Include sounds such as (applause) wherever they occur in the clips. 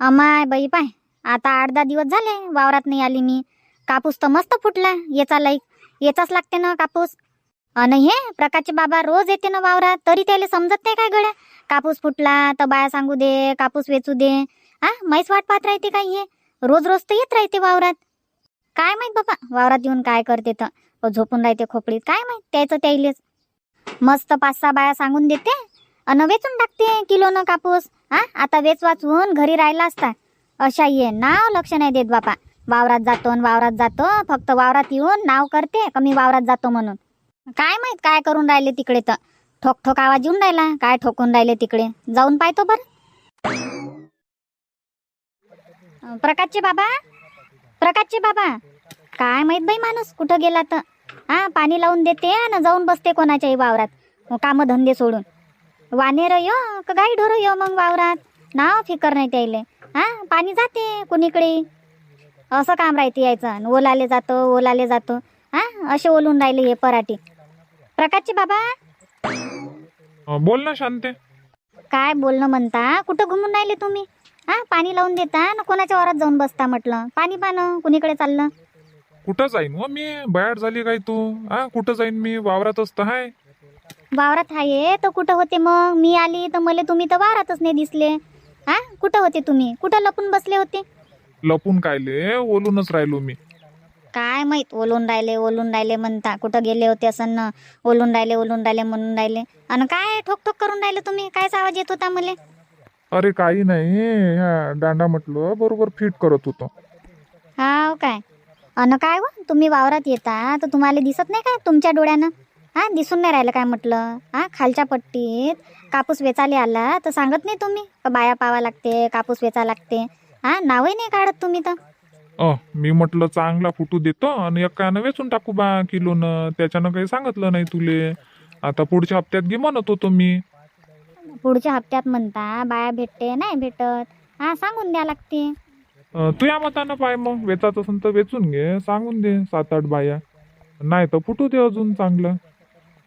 अमाय बाई पाय. आता आठ दहा दिवस झाले वावरात नाही आली मी. कापूस तर मस्त फुटला याचा लाईक येचाच लागते ना कापूस. आणि हे प्रकाशचे बाबा रोज येते ना वावरात तरी त्याला समजत नाही काय गड्या. कापूस फुटला तर बाया सांगू दे कापूस वेचू दे. हा मैस वाट पाहत राहते काय हे? रोज रोज तर येत राहते वावरात. काय माहीत बाबा वावरात येऊन काय करते तर? झोपून राहते खोपडीत काय माहीत? त्याचं त्याईलेच. मस्त पाच सहा बाया सांगून देते. अन वेचून टाकते किलोनं कापूस. हा? आता वेच वाचवून घरी राहिला असता. अशा ये नाव लक्ष नाही देत बापा. वावरात जातो वावरात जातो. फक्त वावरात येऊन नाव करते. कमी वावरात जातो म्हणून. काय माहीत काय करून राहिले तिकडे तर. ठोक ठोक आवाज येऊन राहिला. काय ठोकून राहिले तिकडे. जाऊन पाहतो बर. प्रकाशचे बाबा? प्रकाशचे बाबा? काय माहीत बाई माणूस कुठं गेला तर. हा पाणी लावून देते आणि जाऊन बसते कोणाच्याही वावरात. काम धंदे सोडून. वानेर यो का गाई ढोर यो मग वावरात? नाव फिकर नाही त्याले हा? पाणी जाते कुणीकडे? असं काम राहते यायचं. ओलाले जातो ओलाले जातो. हा? असे ओलून राहिले हे पराठी. प्रकाशचे बाबा? अं, बोल ना शांते. काय बोलणं म्हणता? कुठं घुमून राहिले तुम्ही? हा? पाणी लावून देता ना कोणाच्या वावरात जाऊन बसता म्हटलं. पाणी पानं कुणीकडे चाललं? कुठं जाईन? हो मी बाहेर झाली काय तू? हा? कुठं जाईन मी? वावरातच तर हाय. वावरात आहे तर कुठं होते मग? मी आली तर मला तुम्ही तर वावरातच नाही दिसले. हा? कुठं होते तुम्ही? कुठं लपून बसले होते? लपून कायले ओलूनच राहिलो मी. काय माहीत ओलून राहिले ओलून राहिले म्हणता. कुठं गेले होते असं न? ओलून राहिले ओलून राहिले म्हणून राहिले. आणि काय ठोक ठोक करून राहिले तुम्ही? कायचा आवाज येत होता मला? अरे काही नाही. ह्या दांडा म्हटलं बरोबर फिट करत होतो. हाव काय? अन काय हो तुम्ही वावरात येता तर तुम्हाला दिसत नाही काय तुमच्या डोळ्यानं? हा दिसून नाही राहिलं काय म्हटलं? हा खालच्या पट्टीत कापूस वेचाले आला तर सांगत नाही तुम्ही का बाया पावा लागते कापूस वेचा लागते? हा नावही नाही काढत तुम्ही तर. अ मी म्हटलं चांगला फुटू देतो आणि एकानं वेचून टाकू बा किलोनं. त्याच्यानं काही सांगितलं नाही तुले. आता पुढच्या हप्त्यात घे म्हणत होतो मी. पुढच्या हप्त्यात म्हणता बाया भेटते नाही भेटत. हा सांगून द्या लागते. अं, तू या मतानं पाय मग. वेचायचं असेल तर वेचून घे. सांगून दे सात आठ बाया. नाही तर फुटू दे अजून चांगलं.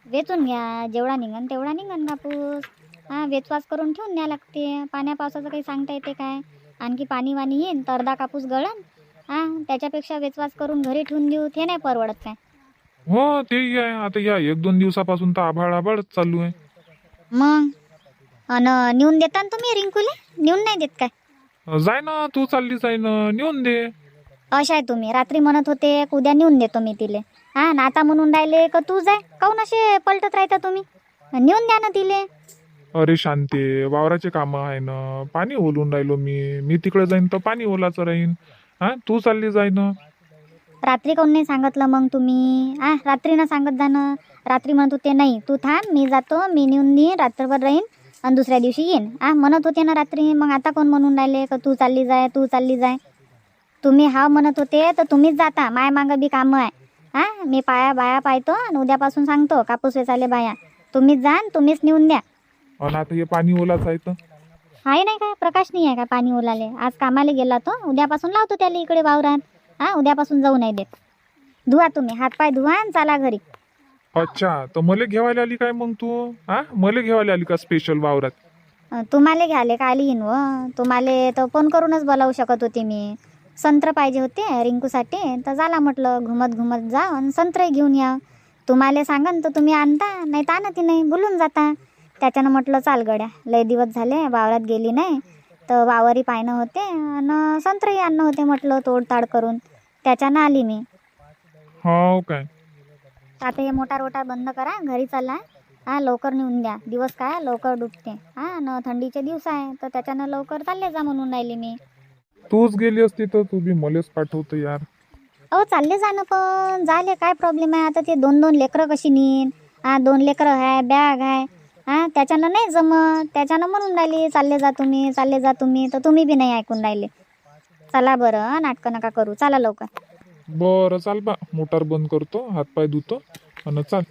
वेचून घ्या. जेवढा निघन तेवढा निघन कापूस. हा वेचवाच करून ठेवून द्या लागते. पाण्या पावसाचं काही सांगता येते काय? आणखी पाणी वाणी येईन तर अर्धा कापूस गळन. हा त्याच्यापेक्षा वेचवाच करून घरी ठेवून देऊ. ते नाही परवडत काय? हो तेही आहे आता या एक दोन दिवसापासून तर आभाळ आभाळच चालू आहे. मग? अन नेऊन देता ना तुम्ही रिंकूले? नेऊन नाही देत काय? जाय ना तू चालली जाय ना नेऊन दे. अशा आहे तुम्ही. रात्री म्हणत होते उद्या नेऊन देतो मी तिले. हा ना आता म्हणून राहिले का तू जाय. काऊन असे पलटत राहता तुम्ही? नेऊन द्या ना तिले. अरे शांते वावराचे कामं आहे ना. पाणी ओलून राहिलो मी. मी तिकडे जाईन तर पाणी ओलाचं राहीन. हा तू चालली जाय ना. रात्री काऊन नाही सांगितलं मग तुम्ही? आ रात्री ना सांगत जाणं रात्री म्हणत होते नाही तू थांब मी जातो मी नेऊन देईन रात्रभर राहीन आणि दुसऱ्या दिवशी येईन. आ म्हणत होते ना रात्री मग आता कोण म्हणून राहिले? का तू चालली जाय तू चालली जाय. तुम्ही हा म्हणत होते तर तुम्हीच जाता. माय मागं बी कामं आहे. हा? मी पाया बाया पाहतो आणि उद्यापासून सांगतो कापूस वेचाले बाया. तुम्हीच जा आणि तुम्हीच नेऊन द्या. आता हे पाणी ओलाचं आहे तर आहे नाही काय? प्रकाश नाही आहे का पाणी ओलाले? आज कामाला गेला तो. उद्यापासून लावतो त्याला इकडे वावरात हा? उद्यापासून जाऊ नाही देत. धुवा तुम्ही. हातपाय धुवा आणि चाला घरी. अच्छा. तर मले घेवायला आली काय मग तू? हा? मले घेवायला आली का स्पेशल वावरात? अं, तुम्हाला घ्याले का आली येईन व? तुम्हाला तर फोन करूनच बोलावू शकत होते मी. संत्र पाहिजे होते रिंकूसाठी. तर झाला म्हटलं घुमत घुमत जा आणि संत्रही घेऊन या. तुम्हाला सांगन तर तुम्ही आणता नाही तर आणती नाही बोलून जाता. त्याच्यानं म्हटलं चाल गड्या लय दिवस झाले वावरात गेली नाही. तर वावरही पाहणं होते आणि संत्रही आणणं होते म्हटलं तोडताड करून. त्याच्यानं आली मी. हो काय? आता हे मोटार वोटार बंद करा घरी चला. हा लवकर नेऊन द्या. दिवस काय? लवकर डुबते. हा न थंडीचे दिवस आहे तर त्याच्यानं लवकर चालले जा म्हणून राहिली मी. तूच गेली असती तर तू बी मलेच पाठवतो यार. अहो चालले जा ना पण. झाले काय प्रॉब्लेम आहे? आता ते दोन दोन लेकरं कशी नेईन हा दोन लेकरं आहे बॅग आहे हा त्याच्यानं नाही जमत. त्याच्यानं म्हणून राहिली चालले जा तुम्ही चालले जा तुम्ही. तर तुम्ही बी नाही ऐकून राहिले. चला बरं नाटकं नका करू. चला लवकर. बरं चाल बा. मोटार बंद करतो हातपाय धुतो आणि चाल.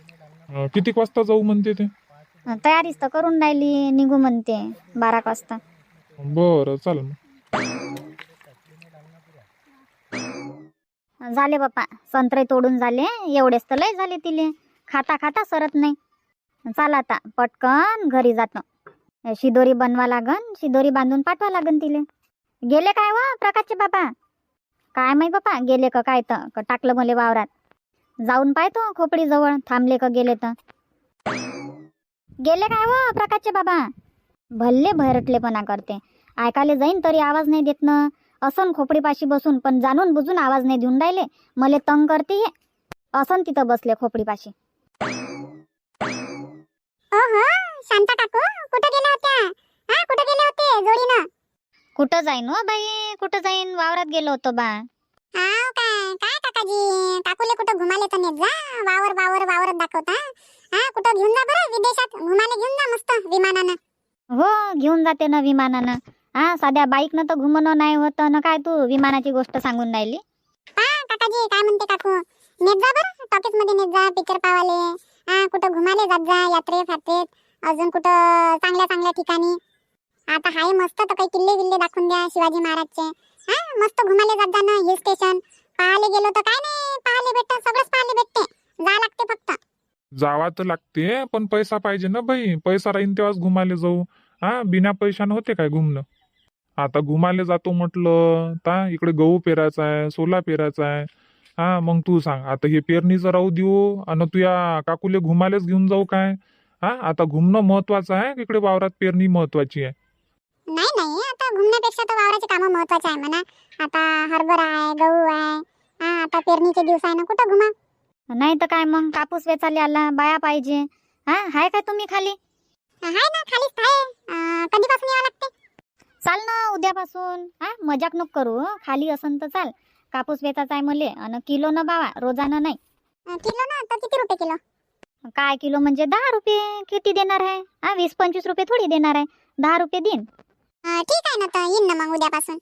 अं, कितीक वाजता जाऊ म्हणते ते? तयारीच तर करून राहिली निघू म्हणते बारा वाजता. बरं चाल मग. झाले बाप्पा. संत्रे तोडून झाले. एवढेच तर लय झाले तिले. खाता खाता सरत नाही. चाला आता पटकन घरी जातो. शिदोरी बनवा लागन शिदोरी बांधून पाठवा लागन तिले. गेले काय व प्रकाशचे बाबा काय माही बापा गेले का काय तर? टाकलं मले वावरात. जाऊन पाहतो खोपडी जवळ थांबले का गेले तर. गेले काय व प्रकाशचे बाबा? भल्ले भैरटलेपणा करते. ऐकायला जाईन तरी आवाज नाही देत ना. असन खोपडीपाशी बसून पण जाणून बुजून आवाज नाही देऊन राहिले. मले तंग करते हे. असन तिथं बसले खोपडीपाशी. शांता काकू कुठं गेल्या होत्या? हा कुठं गेले होते जोडीनं? कुठं जाईन व बाई? कुठं जाईन? वावरात गेलो होतो बा. हाव काय? काय काकाजी? काकूले कुठं घुमाले तर नेत जा. वावर वावर वावरच दाखवता. हा कुठं घेऊन जा बरं विदेशात? घुमाले घेऊन जा मस्त विमानानं. हो घेऊन जाते ना विमानानं. हा साध्या बाईकनं तर घुमणं नाही होतं ना काय तू विमानाची गोष्ट सांगून राहिली? हा काकाजी काय म्हणते काकू? नेत जा बरं टॉकीजमध्ये नेत जा पिक्चर पावाले हा कुठं घुमाले जात जा यात्रे फात्रेत. अजून कुठं चांगल्या चांगल्या ठिकाणी. आता हाय मस्त तर काही किल्ले विल्ले दाखवून द्या शिवाजी महाराजचे. हा मस्त घुमाले जात जा ना हिल स्टेशन पाहायला गेलो तर काय नाही पाहायला भेटतं सगळंच पाहायला भेटते. जा लागते फक्त. जावा तर लागते पण पैसा पाहिजे ना बाई. पैसा राहीन तेव्हाच घुमाले जाऊ. हा बिना पैशानं होते काय घुमणं? आता घुमाले जातो म्हटलं ता इकडे गहू पेरायचा आहे सोला पेरायचा आहे. हा मग तू सांग आता हे पेरणीचं राहू देऊ आणि तू या काकूले घुमालेच घेऊन जाऊ काय? हा आता घुमणं महत्वाचं आहे की इकडे वावरात पेरणी महत्वाची आहे? नाही नाही आता घुमण्यापेक्षा तर वावराचे कामं महत्त्वाचे आहे म्हणा. आता हरभरा आहे गहू आहे हा आता पेरणीचे दिवस आहे ना कुठं घुमा? नाही तर काय मग कापूस वेचाले आला बाया पाहिजे. हा हाय काय तुम्ही खाली? आहे ना खालीच आहे. कधीपासून यावं लागते? चाल ना उद्यापासून. हा मजाक नको करू हं. खाली असन तर चाल. कापूस वेचायचा आहे मले आणि किलो न बावा रोजानं नाही. अं, किलो ना? तर किती रुपये किलो? काय किलो म्हणजे दहा रुपये किती देणार आहे? हा वीस पंचवीस रुपये थोडी देणार आहे. दहा रुपये देईन. अं, ठीक आहे ना तर येईन ना मग उद्यापासून.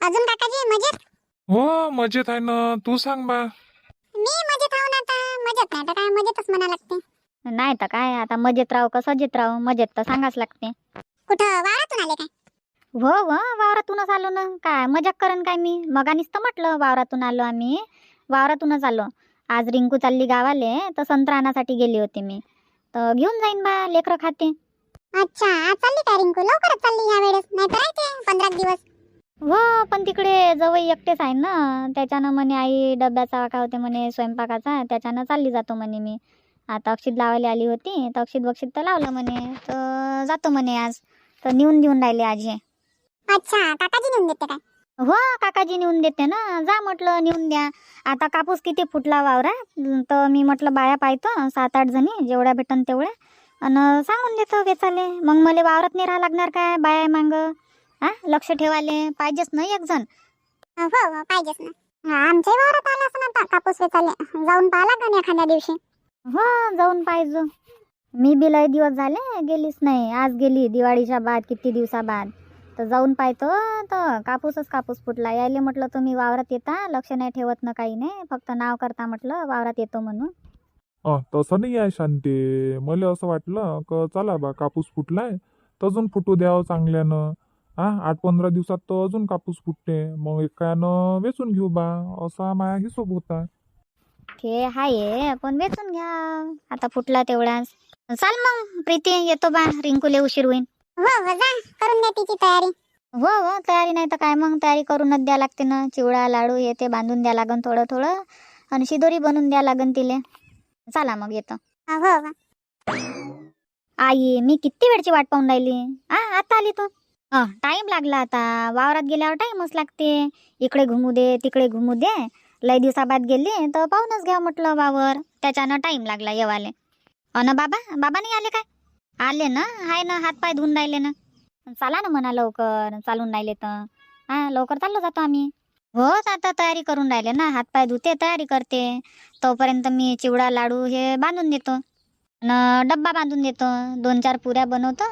अजून काकाजी मजेत? हो मजेत आहे ना. तू सांग बा. मी मजेत आहो ना आता मजेत नाही तर काय? मजेतच म्हणा लागते. नाही तर काय आता मजेत राहू का सजेत राहू? मजेत तर सांगाच लागते. कुठं? वावरातून आले काय? हो हो वावरातूनच आलो ना. काय मजाक करन काय मी? मगानीच तर म्हटलं वावरातून आलो आम्ही. वावरातूनच आलो. आज रिंकू चालली गावाले तर संत्रा आणासाठी गेली होती मी. तर घेऊन जाईन बा लेकरं खाते. अच्छा आज चालली काय रिंकू? लवकरच चालली या वेळेस. नाही तर राहते पंधरा दिवस. हो पण तिकडे जवळ एकटेच आहे ना. त्याच्यानं म्हणे आई डब्याचा वाका होते म्हणे स्वयंपाकाचा. त्याच्यानं चालली जातो म्हणे मी. आता अक्षित लावायला आली होती. तर अक्षित बक्षित तर लावलं म्हणे. तर जातो म्हणे आज. तर नेऊन देऊन राहिले आजी. अच्छा काकाजी नेऊन देते काय? हो काकाजी नेऊन देते ना. जा म्हटलं नेऊन द्या. आता कापूस किती फुटला वावरा? तर मी म्हटलं बाया पाहतो सात आठ जणी जेवढ्या भेटन तेवढ्या. आणि सांगून देतो वेचाले मग मला वावरात नाही राहा लागणार काय बाया मांग? हा लक्ष ठेवाले. पाहिजेच ना एक जण. हो हो पाहिजेच ना. हा, आमच्याही वावरात आला असं आता कापूस वेचाले जाऊन पाहा लागन एखाद्या दिवशी. हो जाऊन पाहिजे. मी बी लय दिवस झाले गेलीच नाही. आज गेली दिवाळीच्या बाद किती दिवसा बाद तर जाऊन पाहतो तर कापूसच कापूस फुटला. यायले म्हटलं तुम्ही वावरात येता लक्ष नाही ठेवत ना काही नाही. फक्त नाव करता म्हटलं वावरात येतो म्हणून. अ तसं नाही आहे शांते. मला असं वाटलं क चला बा कापूस फुटलाय. तर अजून फुटू द्यावं चांगल्यानं. हा आठ पंधरा दिवसात तर अजून कापूस फुटते. मग एकानं वेचून घेऊ बा असा माझा हिशोब होता. ते हाये पण वेचून घ्या. आता फुटला तेवढाच. चाल मग प्रीती येतो बा रिंकूले उशीर होईन. हो हो जा करून द्या तिची तयारी. हो हो तयारी नाही तर काय मग? तयारी करूनच द्या लागते ना. चिवडा लाडू हे ते बांधून द्या लागन थोडं थोडं. आणि शिदोरी बनवून द्या लागन तिले. चला मग येतो. हो हो आई मी किती वेळची वाट पाहून राहिली? आ आता आली तू. टाइम लागला आता. वावरात गेल्यावर टाइमच लागते. इकडे घुमू दे तिकडे घुमू दे. लय दिवसाबाद गेली तर पाहूनच घ्या म्हटलं वावर. त्याच्यानं टाइम लागला येवाले. अन बाबा बाबा नाही आले काय? आले ना? हाय ना हात पाय धुवून राहिले ना. चला ना म्हणा लवकर चालून राहिले तर. हा लवकर चाललो जातो आम्ही. होच आता तयारी करून राहिले ना. हात पाय धुते तयारी करते. तोपर्यंत मी चिवडा लाडू हे बांधून देतो. न डब्बा बांधून देतो. दोन चार पुऱ्या बनवतो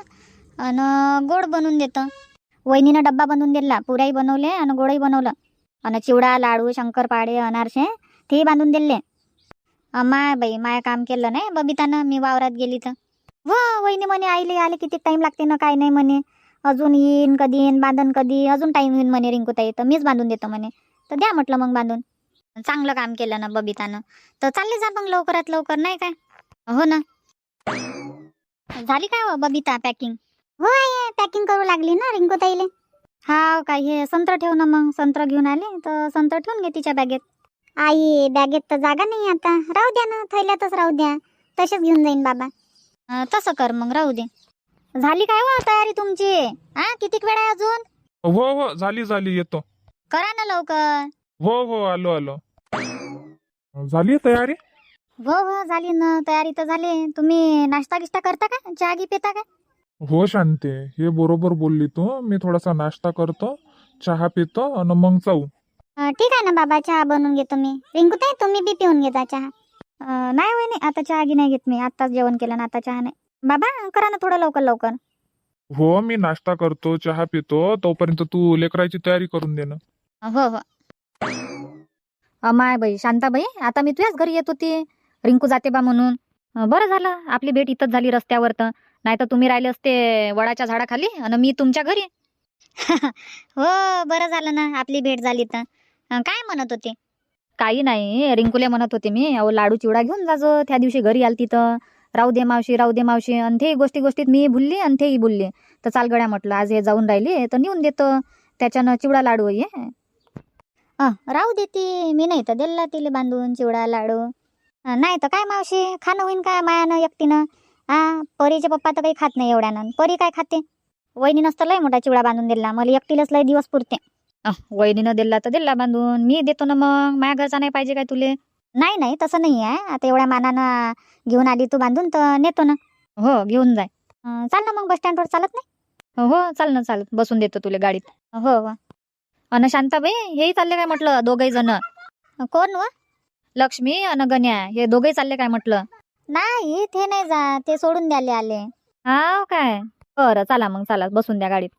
आणि गोड बनवून देतो. वहिनीनं डब्बा बनवून दिला पुऱ्याही बनवले आणि गोडही बनवलं. आणि चिवडा लाडू शंकरपाळे अनारसे तेही बांधून दिले. माय बाई माय काम केलं नाही बबितानं मी वावरात गेली तर. वहिनी म्हणे आईले आले किती टाईम लागते ना काय नाही म्हणे. अजून येईन कधी येईन बांधन कधी अजून टाईम येईन म्हणे रिंकूताई. तर मीच बांधून देतो म्हणे. तर द्या म्हटलं मग बांधून. चांगलं काम केलं ना बबितानं. तर चालले जा मग लवकरात लवकर नाही काय? हो ना. झाली काय हो बबिता पॅकिंग हो आई पॅकिंग करू लागली ना रिंकू ताईले हा काय हे संत्र ठेव ना मग. संत्र घेऊन आले तर संत्र ठेवून घे तिच्या बॅगेत आई बॅगेत तर जागा नाही आता. राहू द्या ना थैल्यातच राहू द्या. तसेच घेऊन जाईन बाबा. अं, तसं कर मग राहू दे. झाली काय हो तयारी तुमची? हा कितीक वेळ आहे अजून? हो हो झाली झाली येतो. करा ना लवकर. हो हो आलो आलो. झाली तयारी? हो हो झाली ना तयारी तर झाली. तुम्ही नाश्ता गिश्ता करता का? चहा गी पिता का? हो शांते. हे बरोबर बोलली तू. मी थोडासा नाश्ता करतो चहा पितो आणि मग जाऊ. अं, ठीक आहे ना बाबा चहा बनवून घेतो मी. रिंकू ताई तुम्ही बी पिऊन घेता चहा. नाही होय नाही आता चहा गी नाही घेत मी. आताच जेवण केलं ना आता चहा नाही. बाबा करा ना थोडं लवकर लवकर. हो मी नाश्ता करतो चहा पितो. तोपर्यंत तू लेकराची तयारी करून दे ना. हो हो. अमाय बाई शांताबाई आता मी तुझ्याच घरी येत होती. रिंकू जाते बा म्हणून. अं, बरं झालं. आपली भेट इथंच झाली रस्त्यावर तर. नाही तर तुम्ही राहिले असते वडाच्या झाडाखाली आणि मी तुमच्या घरी. (laughs) हो बरं झालं ना. आपली भेट झाली तर. अं, काय म्हणत होते? काही नाही. रिंकूले म्हणत होते मी अहो लाडू चिवडा घेऊन जाजो त्या दिवशी घरी आल तिथं राहू दे मावशी राहू दे मावशी आणि ते गोष्टी गोष्टीत मी भुलली आणि तेही बोलली तर चाल गड्या म्हटलं आज हे जाऊन राहिले तर नेऊन देतो. त्याच्यानं चिवडा लाडू ये अं, राहू देते मी नाही तर दिला तिला बांधून चिवडा लाडू. नाही तर काय मावशी खाणं होईन काय मायानं एकटीनं? हा परीचे पप्पा तर काही खात नाही एवढ्यानं. परी काय खाते? वहिनी नसतं लय मोठा चिवडा बांधून दिला. मला एकटीलाच लय दिवस पुरते. वहिनीनं दिला तर दिला बांधून. मी देतो ना मग. माझ्या घरचा नाही पाहिजे काय तुले? नाही नाही तसं नाही आहे. आता एवढ्या मानानं घेऊन आली तू बांधून तर नेतो ना. हो घेऊन जाय. अं, चाल ना मग बस स्टँडवर चालत नाही? हो चाल ना चालत बसून देतो तुला गाडीत. हो हो. अन शांताबाई हेही चालले काय म्हटलं दोघही जण? कोण व? लक्ष्मी अन गण्या हे दोघही चालले काय म्हटलं? नाही ते नाही जा ते सोडून द्याले आले. हा काय? बरं चला मग चला. बसून द्या गाडीत.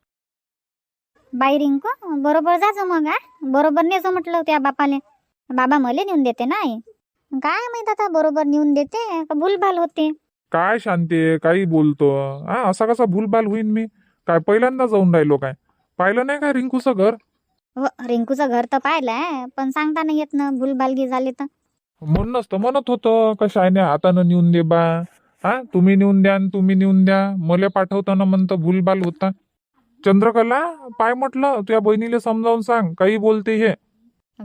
बाई रिंकू बरोबर जाजो मग हा. बरोबर नेजो म्हटलं त्या बापाले. बाबा मले नेऊन देते नाही काय माहीत आता बरोबर नेऊन देते का भूलभाल होते? काय शांते काही बोलतो. हा असा कसा भूलभाल होईन मी? काय पहिल्यांदा जाऊन राहिलो काय? पाहिलं नाही काय रिंकूचं घर? हो रिंकूचं घर तर पाहिलंय पण सांगता नाही येत ना भूलभालगी झाली तर. म्हणूनच तर म्हणत होतं का शायने हातानं नेऊन दे बा. हा तुम्ही नेऊन द्या आणि तुम्ही नेऊन द्या. मला पाठवताना म्हणतं भूलभाल होता. चंद्रकला पाय म्हटलं तुझ्या बहिणीला समजावून सांग काही बोलते हे.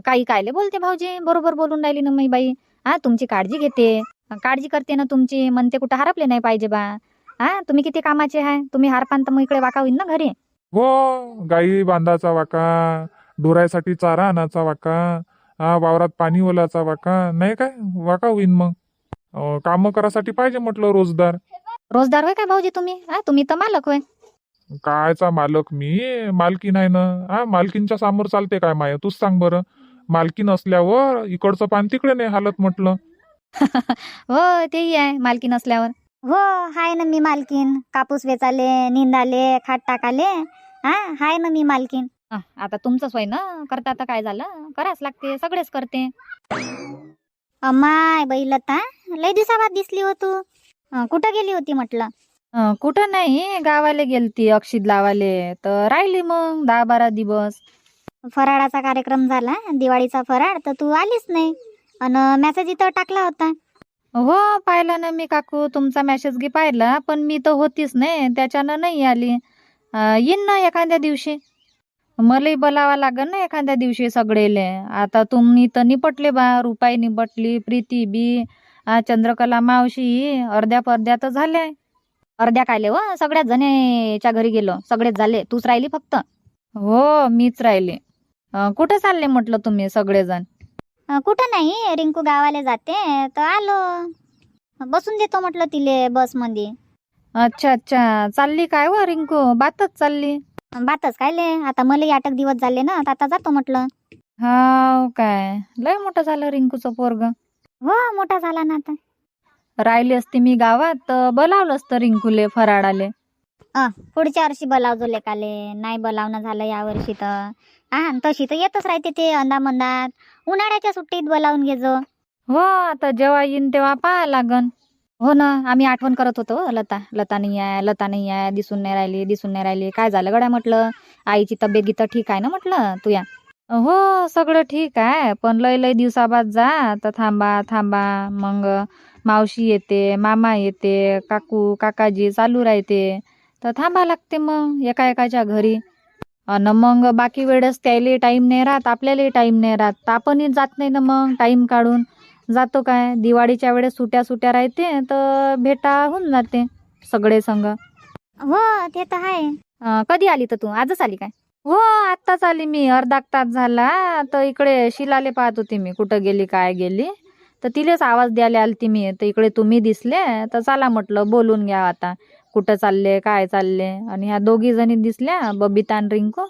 काही कायले बोलते भाऊजी? बरोबर बोलून राहिली ना मी बाई. हा तुमची काळजी घेते. काळजी करते ना तुमची. म्हणते कुठं हरपले नाही पाहिजे बा. हा तुम्ही किती कामाचे आहे तुम्ही हारपान तर मग इकडे वाका होईन ना घरी. हो गाई बांधाचा वाका ढोरायसाठी चारा आणायचा वाका हा वावरात पाणी ओलाचा वाका नाही काय? वाका होईन मग. अं, कामं करासाठी पाहिजे म्हटलं रोजदार. रोजदार होय काय भाऊजी तुम्ही? हा तुम्ही तर मालक होय. कायचा मालक मी? मालकीन आहे ना. हा मालकीनच्या समोर चालते काय माय? तूच सांग बरं. मालकीन असल्यावर इकडचं पान तिकडे नाही हालत म्हटलं. (laughs) हो तेही आहे मालकीन असल्यावर. हो हाय ना मी मालकीन कापूस वेचाले निंदाले खाट टाकाले. हा हाय ना मी मालकीन आता तुमचंच होय ना? करता आता काय झालं? कराच लागते सगळेच करते. अम्माय बाई लता. लय दिवसाबाद दिसली हो तू. अं, कुठं गेली होती म्हटलं? अं, कुठं नाही गावाला गेलती अक्षित लावाले तर राहिली मग दहा बारा दिवस. फराळाचा कार्यक्रम झाला दिवाळीचा फराळ तर तू आलीच नाही. अन मेसेज इथं टाकला होता. हो पाहिला ना मी काकू तुमचा मेसेज गी पाहिला पण मी तर होतीच नाही त्याच्यानं नाही आली. अं, येईन ना एखाद्या दिवशी. मलाही बोलावा लागेल ना एखाद्या दिवशी सगळेले. आता तुम्ही तर निपटले बा रुपाई निपटली प्रीती बी आ, चंद्रकला मावशी अर्ध्या पर्ध्या तर झाल्या. अर्ध्या कायले व सगळ्याच जणीच्या घरी गेलो. सगळेच झाले. तूच राहिली फक्त? हो मीच राहिले. अं, कुठे चालले म्हटलं तुम्ही सगळेजण? अं, कुठं नाही. रिंकू गावाला जाते. तर आलो. बसून देतो म्हटलं तिले बसमध्ये अच्छा अच्छा. चालली काय व रिंकू? बातच चालली. बातच कायले? आता मला अटक दिवस झाले ना तर आता जातो म्हटलं. हाव काय. लय मोठं झालं रिंकूचं पोरग. हो मोठा झाला ना आता. राहिली असती मी गावात तर बोलावलं असतं रिंकूले फराळाले. पुढच्या वर्षी बोलावजो लेकाले. नाही बोलावणं झालं या वर्षी तर. हा तशी तर येतच राहते ते अंदामंदात उन्हाळ्याच्या सुट्टीत बोलावून घेजो. हो आता जेव्हा येईन तेव्हा पाहा लागन. हो ना आम्ही आठवण करत होतो हो, लता लता नाही आहे लता नाही आहे दिसून नाही राहिली दिसून नाही राहिली. काय झालं गड्या म्हटलं? आईची तब्येत गीत ठीक आहे ना म्हटलं तुया? हो सगळं ठीक आहे पण लय लय दिवसाबाद जा तर थांबा थांबा मग मावशी येते मामा येते काकू काकाजी चालू राहते. तर थांबा लागते मग एका एकाच्या घरी. अन मग बाकी वेळेस त्याला टाईम नाही राहत आपल्यालाही टाईम नाही राहत. तर आपणही जात नाही ना मग टाईम काढून. जातो काय? दिवाळीच्या वेळेस सुट्या सुट्या राहते तर भेटा होऊन जाते सगळे संग. हो ते तर आहे. कधी आली तर तू? आजच आली काय? हो आत्ताच आली मी. अर्धा तास झाला. तर इकडे शिलाले पाहत होती मी कुठं गेली काय गेली. तर तिलेच आवाज द्यायला आलती मी. तर इकडे तुम्ही दिसले तर चला म्हटलं बोलून घ्या आता. कुठं चालले काय चालले? आणि ह्या दोघी जणी दिसल्या बबिता आणि रिंकू.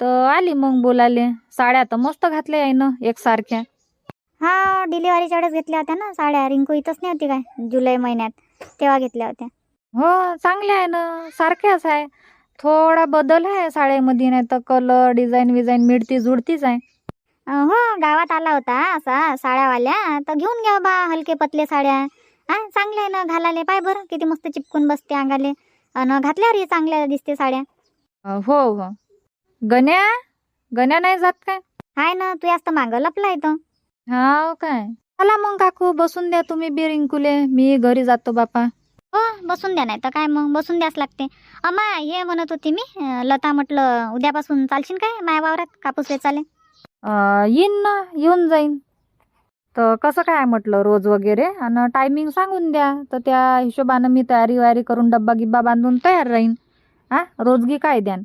तर आली मग बोलाले साड्या तर मस्त घातल्या आहे ना एकसारख्या. हा डिलिव्हरीच्या वेळेस घेतल्या होत्या ना साड्या. रिंकू इथंच नाही होती काय? जुलै महिन्यात तेव्हा घेतल्या होत्या. हो चांगल्या आहे ना सारख्याच आहे. थोडा बदल आहे साड्यामध्ये नाही तर कलर डिझाईन विझाईन मिळती जुळतीच आहे. हो गावात आला होता असा साड्यावाल्या. तर घेऊन घ्या बा हलके पतले साड्या. हा चांगल्या आहे ना घालाले पाय बरं किती मस्त चिपकून बसते अंगाले. आणि घातल्यावरही चांगल्या दिसते साड्या. अ, हो हो. गण्या गण्या नाही जात काय? हाय ना तू जास्त मागं लपलाय तो हा काय? चला मग काकू बसून द्या तुम्ही बी रिंकूले. मी घरी जातो बापा. हो बसून द्या नाही तर काय मग? बसून द्यास लागते. अम्मा हे म्हणत होती मी अं, लता म्हटलं उद्यापासून चालशील काय? माया वावरात कापूस वेचाले येईन ना येऊन जाईन. तर कसं काय म्हटलं रोज वगैरे? आणि टायमिंग सांगून द्या. तर त्या हिशोबानं मी तयारी वयारी करून डब्बा गिब्बा बांधून तयार राहीन. हा रोजगी काय द्यान?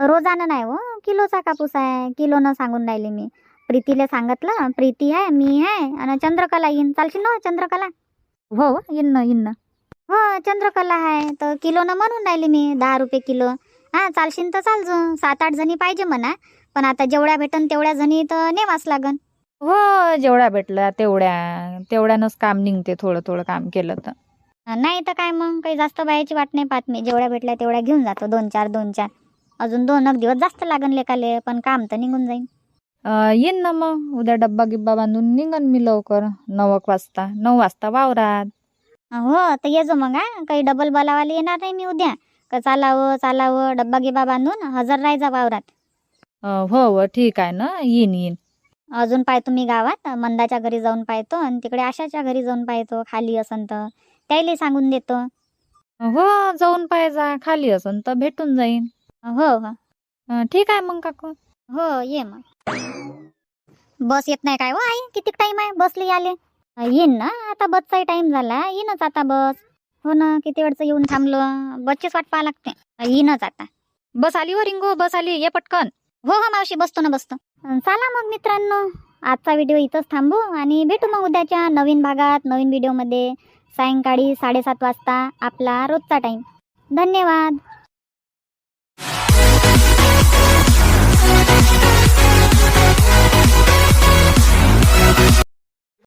रोजानं नाही हो. किलोचा कापूस आहे. किलोनं सांगून राहिले मी. प्रीतीला सांगितलं प्रीती आहे मी आहे आणि चंद्रकला येईन. चालशील ना चंद्रकला? हो हो, येईन ना येईन ना. हो चंद्रकला आहे. तर किलोनं म्हणून राहिली मी दहा रुपये किलो. हा चालशील तर चालजो. सात आठ जणी पाहिजे म्हणा. पण आता जेवढ्या भेटन तेवढ्या जणी तर नेवाच लागन. हो जेवढ्या भेटल्या तेवढ्या तेवढ्यानंच काम निघते थोडं थोडं काम केलं तर. नाही तर काय मग काही जास्त बायाची वाट नाही पाहत मी. जेवढ्या भेटल्या तेवढ्या घेऊन जातो दोन चार दोन चार. अजून दोन एक दिवस जास्त लागन लेकाले पण काम तर निघून जाईन. येईन ना मग. उद्या डब्बा गिब्बा बांधून निघन मी लवकर. नऊ एक वाजता. नऊ वाजता वावरात. हो तर ये जो मग हा. काही डबल बोलावाले येणार नाही मी उद्या. का चालावं चालावं डब्बा गिब्बा बांधून हजर राहायचा वावरात. हो हो ठीक आहे ना. येईन येईन. अजून पाहतो मी गावात. मंदाच्या घरी जाऊन पाहतो आणि तिकडे आशाच्या घरी जाऊन पाहतो. खाली असन तर. त्याला सांगून देतो. हो जाऊन पाहिजे खाली असन तर भेटून जाईन. हो हो. अ, ठीक आहे मग काकू. हो ये मग. बस येत नाही काय हो आई? किती टाइम आहे? बसले आले येईन ना. आता बसचाही टाइम झाला. येईनच आता बस. हो ना किती वेळचं येऊन थांबलो. बसचीच वाट पाहा लागते. येईनच आता. बस आली हो रिंगो. बस आली. ये पटकन. हो हो मावशी बसतो ना बसतो. चला मग मित्रांनो आजचा व्हिडिओ इथंच थांबू आणि भेटू मग उद्याच्या नवीन भागात नवीन व्हिडिओमध्ये सायंकाळी साडेसात वाजता आपला रोजचा टाईम धन्यवाद.